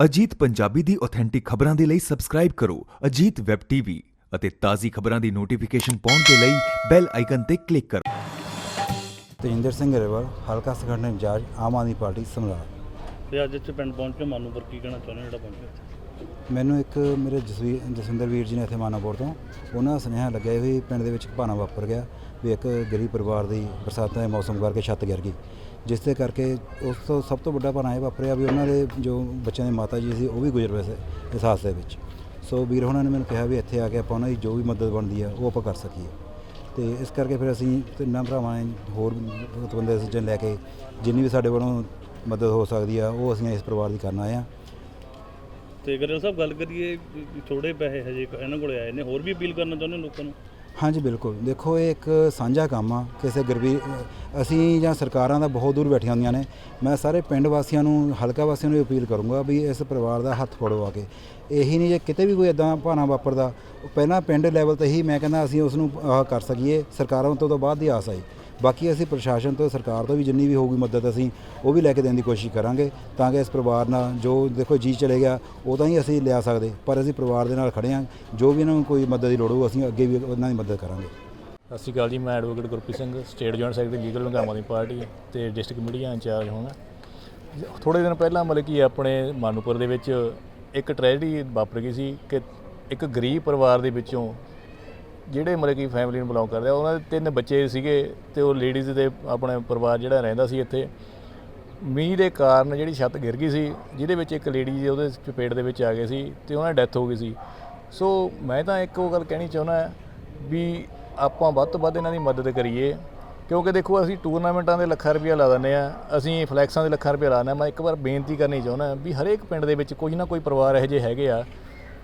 ਅਜੀਤ ਪੰਜਾਬੀ ਦੀ authentic ਖਬਰਾਂ ਦੇ ਲਈ ਸਬਸਕ੍ਰਾਈਬ ਕਰੋ ਅਜੀਤ ਵੈਬ ਟੀਵੀ ਅਤੇ ਤਾਜ਼ੀ ਖਬਰਾਂ ਦੀ ਨੋਟੀਫਿਕੇਸ਼ਨ ਪਾਉਣ ਦੇ ਲਈ ਬੈਲ ਆਈਕਨ ਤੇ ਕਲਿੱਕ ਕਰੋ। ਤੇਜਿੰਦਰ ਸਿੰਘ ਗਰੇਵਾਲ ਹਲਕਾ ਸੰਗਠਨ ਇੰਚਾਰਜ ਆਮ ਆਦਮੀ ਪਾਰਟੀ ਸਮਰਾਲਾ। ਤੇ ਅੱਜ ਇੱਥੇ ਪਿੰਡ ਪਹੁੰਚ ਕੇ ਮਾਨੂਪੁਰ ਕੀ ਕਹਿਣਾ ਚਾਹੁੰਦੇ ਹੋ ਜਿਹੜਾ ਪਹੁੰਚਿਆ ਇੱਥੇ? ਮੈਨੂੰ ਇੱਕ ਮੇਰੇ ਜਸਵੀਰ ਜਸਵਿੰਦਰ ਵੀਰ ਜੀ ਨੇ ਇੱਥੇ ਮਾਨਾਪੁਰ ਤੋਂ ਉਹਨਾਂ ਦਾ ਸੁਨੇਹਾ ਲੱਗਿਆ ਵੀ ਪਿੰਡ ਦੇ ਵਿੱਚ ਇੱਕ ਭਾਣਾ ਵਾਪਰ ਗਿਆ ਵੀ ਇੱਕ ਗਰੀਬ ਪਰਿਵਾਰ ਦੀ ਬਰਸਾਤਾਂ ਦੇ ਮੌਸਮ ਕਰਕੇ ਛੱਤ ਗਿਰ ਗਈ। ਜਿਸ ਦੇ ਕਰਕੇ ਉਸ ਤੋਂ ਸਭ ਤੋਂ ਵੱਡਾ ਭਾਣਾ ਇਹ ਵਾਪਰਿਆ ਵੀ ਉਹਨਾਂ ਦੇ ਜੋ ਬੱਚਿਆਂ ਦੇ ਮਾਤਾ ਜੀ ਸੀ, ਉਹ ਵੀ ਗੁਜ਼ਰ ਗਏ ਸੀ ਇਸ ਹਾਦਸੇ ਵਿੱਚ। ਸੋ ਵੀਰ ਹੋਣਾ ਨੇ ਮੈਨੂੰ ਕਿਹਾ ਵੀ ਇੱਥੇ ਆ ਕੇ ਆਪਾਂ ਉਹਨਾਂ ਦੀ ਜੋ ਵੀ ਮਦਦ ਬਣਦੀ ਆ, ਉਹ ਆਪਾਂ ਕਰ ਸਕੀਏ। ਤੇ ਇਸ ਕਰਕੇ ਫਿਰ ਅਸੀਂ ਤਿੰਨਾਂ ਭਰਾਵਾਂ ਨੇ ਹੋਰ ਬੰਦੇ ਸੱਜਣ ਲੈ ਕੇ ਜਿੰਨੀ ਵੀ ਸਾਡੇ ਵੱਲੋਂ ਮਦਦ ਹੋ ਸਕਦੀ ਆ, ਉਹ ਅਸੀਂ ਇਸ ਪਰਿਵਾਰ ਦੀ ਕਰਨ ਆਏ ਆ। ਤੇ ਗਰੇਵਾਲ ਸਾਹਿਬ ਗੱਲ ਕਰੀਏ ਥੋੜੇ ਪੈਸੇ ਹਜੇ ਇਹਨਾਂ ਕੋਲੇ ਆਏ ਨੇ, ਹੋਰ ਵੀ ਅਪੀਲ ਕਰਨਾ ਚਾਹੁੰਦੇ ਲੋਕਾਂ ਨੂੰ? ਹਾਂਜੀ, ਬਿਲਕੁਲ। ਦੇਖੋ, ਇਹ ਇੱਕ ਸਾਂਝਾ ਕੰਮ ਆ ਕਿਸੇ ਗਰਬੀ, ਅਸੀਂ ਜਾਂ ਸਰਕਾਰਾਂ ਦਾ ਬਹੁਤ ਦੂਰ ਬੈਠੀਆਂ ਹੁੰਦੀਆਂ ਨੇ। ਮੈਂ ਸਾਰੇ ਪਿੰਡ ਵਾਸੀਆਂ ਨੂੰ, ਹਲਕਾ ਵਾਸੀਆਂ ਨੂੰ ਅਪੀਲ ਕਰੂੰਗਾ ਵੀ ਇਸ ਪਰਿਵਾਰ ਦਾ ਹੱਥ ਫੜੋ ਆ ਕੇ। ਇਹੀ ਨਹੀਂ ਜੇ ਕਿਤੇ ਵੀ ਕੋਈ ਇਦਾਂ ਭਾਣਾ ਵਾਪਰਦਾ ਪਹਿਲਾਂ ਪਿੰਡ ਲੈਵਲ ਤੇ ਹੀ ਮੈਂ ਕਹਿੰਦਾ ਅਸੀਂ ਉਸ ਨੂੰ ਕਰ ਸਕੀਏ, ਸਰਕਾਰਾਂ ਤੋਂ ਤਾਂ ਬਾਅਦ ਦੀ ਆਸ ਆਈ ਬਾਕੀ ਅਸੀਂ ਪ੍ਰਸ਼ਾਸਨ ਤੋਂ, ਸਰਕਾਰ ਤੋਂ ਵੀ ਜਿੰਨੀ ਵੀ ਹੋਊਗੀ ਮਦਦ ਅਸੀਂ ਉਹ ਵੀ ਲੈ ਕੇ ਦੇਣ ਦੀ ਕੋਸ਼ਿਸ਼ ਕਰਾਂਗੇ ਤਾਂ ਕਿ ਇਸ ਪਰਿਵਾਰ ਨਾਲ ਜੋ ਦੇਖੋ ਜੀ ਚਲੇ ਗਿਆ, ਉਹ ਤਾਂ ਹੀ ਅਸੀਂ ਲਿਆ ਸਕਦੇ। ਪਰ ਅਸੀਂ ਪਰਿਵਾਰ ਦੇ ਨਾਲ ਖੜੇ ਹਾਂ ਜੋ ਵੀ ਇਹਨਾਂ ਨੂੰ ਕੋਈ ਮਦਦ ਦੀ ਲੋੜ ਹੋਊ, ਅਸੀਂ ਅੱਗੇ ਵੀ ਉਹਨਾਂ ਦੀ ਮਦਦ ਕਰਾਂਗੇ। ਸਤਿ ਸ਼੍ਰੀ ਅਕਾਲ ਜੀ, ਮੈਂ advocate Gurpreet Singh, state joint secretary legal wing Aam Aadmi party ਤੇ ਡਿਸਟ੍ਰਿਕਟ ਮੀਡੀਆ ਇੰਚਾਰਜ ਹੋਣਾ ਥੋੜੇ ਦਿਨ ਪਹਿਲਾਂ ਮਤਲਬ ਕਿ ਆਪਣੇ ਮਾਨੂਪੁਰ ਦੇ ਵਿੱਚ ਇੱਕ ਟ੍ਰੈਜਡੀ ਵਾਪਰ ਗਈ ਸੀ ਕਿ ਇੱਕ ਗਰੀਬ ਪਰਿਵਾਰ ਦੇ ਵਿੱਚੋਂ ਜਿਹੜੇ ਮਤਲਬ ਕਿ ਫੈਮਿਲੀ ਨੂੰ ਬਿਲੋਂਗ ਕਰਦੇ ਆ, ਉਹਨਾਂ ਦੇ ਤਿੰਨ ਬੱਚੇ ਸੀਗੇ ਤੇ ਉਹ ਲੇਡੀਜ਼ ਦੇ ਆਪਣੇ ਪਰਿਵਾਰ ਜਿਹੜਾ ਰਹਿੰਦਾ ਸੀ ਇੱਥੇ। ਮੀਂਹ ਦੇ ਕਾਰਨ ਜਿਹੜੀ ਛੱਤ ਗਿਰ ਗਈ ਸੀ, ਜਿਹਦੇ ਵਿੱਚ ਇੱਕ ਲੇਡੀ ਜੀ ਉਹਦੇ ਚਪੇਟ ਦੇ ਵਿੱਚ ਆ ਗਏ ਸੀ ਤੇ ਉਹਨਾਂ ਦੀ ਡੈਥ ਹੋ ਗਈ ਸੀ। ਸੋ ਮੈਂ ਤਾਂ ਇੱਕ ਉਹ ਗੱਲ ਕਹਿਣੀ ਚਾਹੁੰਦਾ ਵੀ ਆਪਾਂ ਵੱਧ ਤੋਂ ਵੱਧ ਇਹਨਾਂ ਦੀ ਮਦਦ ਕਰੀਏ, ਕਿਉਂਕਿ ਦੇਖੋ ਅਸੀਂ ਟੂਰਨਾਮੈਂਟਾਂ ਦੇ ਲੱਖਾਂ ਰੁਪਇਆ ਲਾ ਦਿੰਦੇ ਆ, ਅਸੀਂ ਫਲੈਕਸਾਂ ਦੇ ਲੱਖਾਂ ਰੁਪਇਆ ਲਾ ਦਿੰਦੇ ਹਾਂ ਮੈਂ ਇੱਕ ਵਾਰ ਬੇਨਤੀ ਕਰਨੀ ਚਾਹੁੰਦਾ ਵੀ ਹਰੇਕ ਪਿੰਡ ਦੇ ਵਿੱਚ ਕੋਈ ਨਾ ਕੋਈ ਪਰਿਵਾਰ ਇਹੋ ਜਿਹੇ ਹੈਗੇ ਆ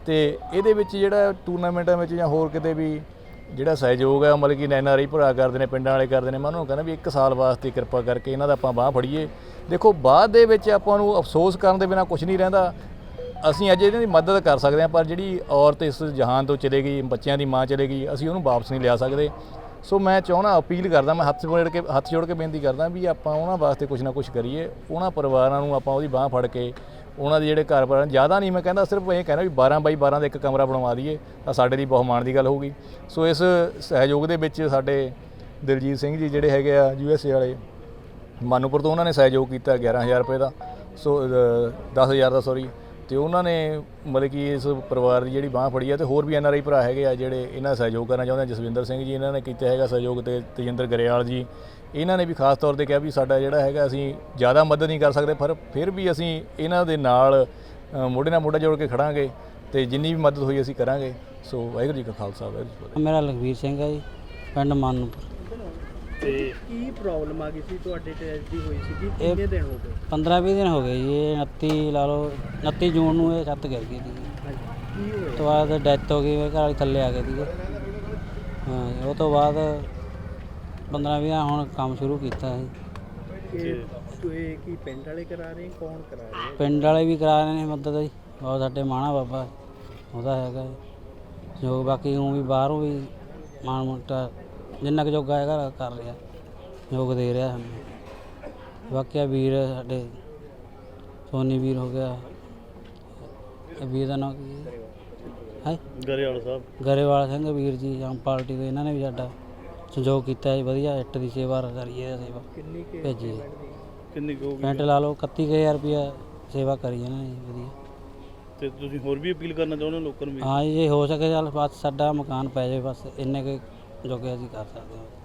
ਤੇ ਇਹਦੇ ਵਿੱਚ ਜਿਹੜਾ ਟੂਰਨਾਮੈਂਟਾਂ ਵਿੱਚ ਜਾਂ ਹੋਰ ਕਿਤੇ ਵੀ ਜਿਹੜਾ ਸਹਿਯੋਗ ਹੈ ਮਤਲਬ ਕਿ ਐਨਆਰਆਈ ਭਰਾ ਕਰਦੇ ਨੇ, ਪਿੰਡਾਂ ਵਾਲੇ ਕਰਦੇ ਨੇ, ਮੈਂ ਉਹਨਾਂ ਨੂੰ ਕਹਿੰਦਾ ਵੀ ਇੱਕ ਸਾਲ ਵਾਸਤੇ ਕਿਰਪਾ ਕਰਕੇ ਇਹਨਾਂ ਦਾ ਆਪਾਂ ਬਾਹ ਫੜੀਏ। ਦੇਖੋ, ਬਾਅਦ ਦੇ ਵਿੱਚ ਆਪਾਂ ਨੂੰ ਅਫਸੋਸ ਕਰਨ ਦੇ ਬਿਨਾ ਕੁਝ ਨਹੀਂ ਰਹਿੰਦਾ। ਅਸੀਂ ਅੱਜ ਇਹਨਾਂ ਦੀ ਮਦਦ ਕਰ ਸਕਦੇ ਹਾਂ, ਪਰ ਜਿਹੜੀ ਔਰਤ ਇਸ ਜਹਾਨ ਤੋਂ ਚਲੇ ਗਈ, ਬੱਚਿਆਂ ਦੀ ਮਾਂ ਚਲੇ ਗਈ, ਅਸੀਂ ਉਹਨੂੰ ਵਾਪਸ ਨਹੀਂ ਲਿਆ ਸਕਦੇ। ਸੋ ਮੈਂ ਚਾਹੁੰਦਾ ਅਪੀਲ ਕਰਦਾ ਮੈਂ ਹੱਥ ਜੋੜ ਕੇ ਹੱਥ ਜੋੜ ਕੇ ਬੇਨਤੀ ਕਰਦਾ ਵੀ ਆਪਾਂ ਉਹਨਾਂ ਵਾਸਤੇ ਕੁਝ ਨਾ ਕੁਝ ਕਰੀਏ। ਉਹਨਾਂ ਪਰਿਵਾਰਾਂ ਨੂੰ ਆਪਾਂ ਉਹਦੀ ਬਾਹ ਫੜ ਕੇ ਉਹਨਾਂ ਦੇ ਜਿਹੜੇ ਘਰ ਪਰਿਵਾਰ ਜ਼ਿਆਦਾ ਨਹੀਂ ਮੈਂ ਕਹਿੰਦਾ ਸਿਰਫ ਇਹ ਕਹਿੰਦਾ ਵੀ 12 ਬਾਈ 12 ਦਾ ਇੱਕ ਕਮਰਾ ਬਣਵਾ ਦਈਏ ਤਾਂ ਸਾਡੇ ਲਈ ਬਹੁਤ ਮਾਣ ਦੀ ਗੱਲ ਹੋਊਗੀ। ਸੋ ਇਸ ਸਹਿਯੋਗ ਦੇ ਵਿੱਚ ਸਾਡੇ ਦਿਲਜੀਤ ਸਿੰਘ ਜੀ ਜਿਹੜੇ ਹੈਗੇ ਆ ਯੂਐਸਏ ਵਾਲੇ ਮਾਨੂਪੁਰ ਤੋਂ ਉਹਨਾਂ ਨੇ ਸਹਿਯੋਗ ਕੀਤਾ 11000 ਰੁਪਏ ਦਾ। ਸੋ ਅ, 10000 ਦਾ ਸੌਰੀ ਤੇ ਉਹਨਾਂ ਨੇ ਮਤਲਬ ਕਿ ਇਸ ਪਰਿਵਾਰ ਦੀ ਜਿਹੜੀ ਬਾਹ ਫੜੀ ਆ ਤੇ ਹੋਰ ਵੀ ਐੱਨ ਆਰ ਆਈ ਭਰਾ ਹੈਗੇ ਆ ਜਿਹੜੇ ਇਹਨਾਂ ਦਾ ਸਹਿਯੋਗ ਕਰਨਾ ਚਾਹੁੰਦੇ ਆ, ਜਸਵਿੰਦਰ ਸਿੰਘ ਜੀ ਇਹਨਾਂ ਨੇ ਕੀਤਾ ਹੈਗਾ ਸਹਿਯੋਗ ਤੇ ਤੇਜਿੰਦਰ ਗਰੇਵਾਲ ਜੀ। ਇਹਨਾਂ ਨੇ ਵੀ ਖਾਸ ਤੌਰ ਤੇ ਕਿਹਾ ਵੀ ਸਾਡਾ ਜਿਹੜਾ ਹੈਗਾ ਅਸੀਂ ਜ਼ਿਆਦਾ ਮਦਦ ਨਹੀਂ ਕਰ ਸਕਦੇ, ਪਰ ਫਿਰ ਵੀ ਅਸੀਂ ਇਹਨਾਂ ਦੇ ਨਾਲ ਮੋਢੇ ਨਾਲ ਮੋਢਾ ਜੋੜ ਕੇ ਖੜਾਂਗੇ ਤੇ ਜਿੰਨੀ ਵੀ ਮਦਦ ਹੋਈ ਅਸੀਂ ਕਰਾਂਗੇ। ਸੋ ਵਾਹਿਗੁਰੂ ਜੀ ਕਾ ਖਾਲਸਾ, ਵਾਹਿਗੁਰੂ ਜੀ ਕੀ ਫਤਿਹ। ਮੇਰਾ ਲਖਵੀਰ ਸਿੰਘ ਹੈ ਜੀ, ਪਿੰਡ ਮਾਨੂਪੁਰ। ਤੇ ਕੀ ਪ੍ਰੋਬਲਮ ਆ ਗਈ ਸੀ ਤੁਹਾਡੇ ਤੇ ਐਸਡੀ ਹੋਈ ਸੀ? ਕਿੰਨੇ ਦਿਨ ਹੋ ਗਏ? 15 20 ਦਿਨ ਹੋ ਗਏ ਜੀ ਇਹ 29 ਲਾ ਲਓ 29 ਜੂਨ ਨੂੰ ਇਹ ਛੱਤ ਗਿਰ ਗਈ ਸੀ। ਹਾਂਜੀ ਕੀ ਹੋਇਆ ਤੋਂ ਬਾਅਦ ਡੈਥ ਹੋ ਗਈ ਮੇਰੇ ਘਰ ਵਾਲੀ ਥੱਲੇ ਆ ਗਈ ਸੀ ਹਾਂ ਉਹ ਤੋਂ ਬਾਅਦ 15 20 ਹੁਣ ਕੰਮ ਸ਼ੁਰੂ ਕੀਤਾ ਸੀ। ਕੀ ਪਿੰਡ ਵਾਲੇ ਕਰਾ ਰਹੇ? ਕੌਣ ਕਰਾ ਰਹੇ? ਪਿੰਡ ਵਾਲੇ ਵੀ ਕਰਾ ਰਹੇ ਨੇ ਮਦਦ ਜੀ। ਬਹੁਤ ਸਾਡੇ ਮਾਣਾ ਬਾਬਾ ਉਹਦਾ ਹੈਗਾ ਜੀ। ਜੋ ਬਾਕੀ ਉਹ ਵੀ ਬਾਹਰੋਂ ਵੀ ਮਾਣ ਮੋਟਾ ਜਿੰਨਾ ਕੁ ਜੋਗਾ ਹੈਗਾ ਕਰ ਰਿਹਾ। ਯੋਗ ਦੇ ਰਿਹਾ ਸਾਨੂੰ। ਬਾਕੀ ਆ ਵੀਰ ਸਾਡੇ ਸੋਨੀ ਵੀਰ ਹੋ ਗਿਆ। ਇਹ ਵੀਰ ਦਾ ਨਾਮ ਕੀ ਹੈ? ਹੈ? ਗਰੇਵਾਲ ਸਾਹਿਬ। ਗਰੇਵਾਲ ਸਿੰਘ ਵੀਰ ਜੀ ਆਮ ਪਾਰਟੀ ਦੇ ਇਹਨਾਂ ਨੇ ਵੀ ਸਾਡਾ ਸਹਿਯੋਗ ਕੀਤਾ ਜੀ ਵਧੀਆ ਇੱਟ ਦੀ ਸੇਵਾ ਕਰੀਏ ਸੇਵਾ ਕਿੰਨੀ ਕੁ ਭੇਜੀ ਹੈ। ਕਿੰਨੀ ਕੁ ਪੈਂਟ ਲਾ ਲਓ 31000 ਰੁਪਇਆ ਸੇਵਾ ਕਰੀ ਇਹਨਾਂ ਨੇ ਵਧੀਆ। ਤੇ ਤੁਸੀਂ ਹੋਰ ਵੀ ਅਪੀਲ ਕਰਨਾ ਚਾਹੁੰਦੇ ਹੋ ਲੋਕਾਂ ਨੂੰ ਵੀ? ਹਾਂ ਜੇ ਹੋ ਸਕੇ ਚੱਲ ਬਸ ਸਾਡਾ ਮਕਾਨ ਪੈ ਜਾਵੇ ਬਸ ਇੰਨੇ ਕੁ ਜੋਗੇ ਅਸੀਂ ਕਰ ਸਕਦੇ ਹਾਂ।